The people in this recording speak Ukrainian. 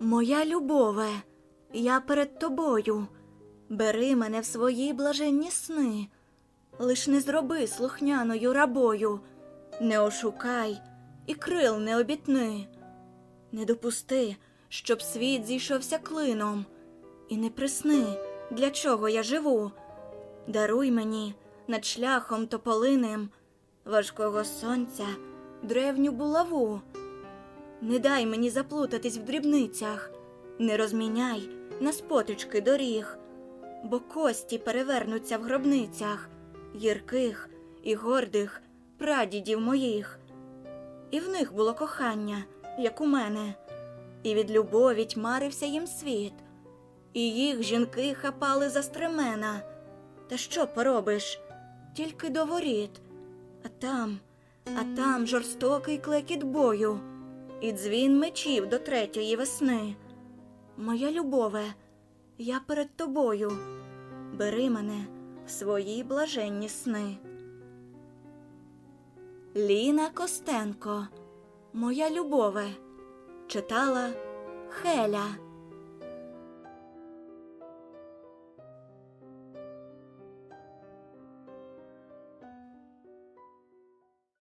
Моя любове, я перед тобою. Бери мене в свої блаженні сни. Лиш не зроби слухняною рабою, не ошукай і крил не обітни. Не допусти, щоб світ зійшовся клином, і не присни, для чого я живу. Даруй мені над шляхом тополиним важкого сонця древню булаву. Не дай мені заплутатись в дрібницях, не розміняй на спотички доріг, бо кості перевернуться в гробницях гірких і гордих прадідів моїх. І в них було кохання, як у мене, і від любові тьмарився їм світ, і їх жінки хапали за стремена. Та що поробиш? Тільки до воріт, а там, а там жорстокий клекіт бою і дзвін мечів до третьої весни. Моя любове, я перед тобою. Бери мене в свої блаженні сни. Ліна Костенко, Моя любове, читала Хеля.